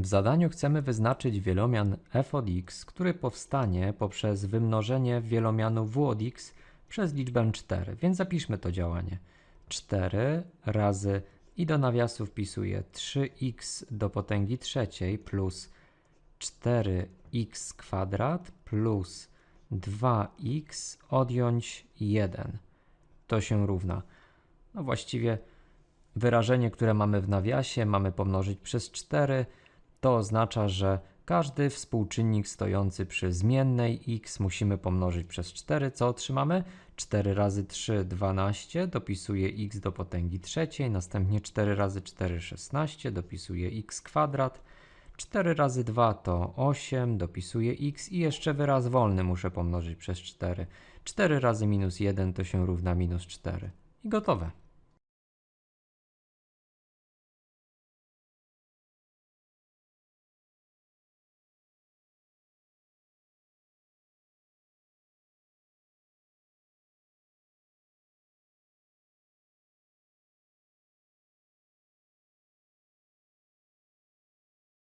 W zadaniu chcemy wyznaczyć wielomian f od x, który powstanie poprzez wymnożenie wielomianu w od x przez liczbę 4, więc zapiszmy to działanie. 4 razy i do nawiasu wpisuję 3x do potęgi trzeciej plus 4x kwadrat plus 2x odjąć 1. To się równa. No właściwie wyrażenie, które mamy w nawiasie, mamy pomnożyć przez 4. To oznacza, że każdy współczynnik stojący przy zmiennej x musimy pomnożyć przez 4. Co otrzymamy? 4 razy 3 12, dopisuję x do potęgi trzeciej, następnie 4 razy 4 16, dopisuję x kwadrat. 4 razy 2 to 8, dopisuję x i jeszcze wyraz wolny muszę pomnożyć przez 4. 4 razy minus 1 to się równa minus 4. I gotowe.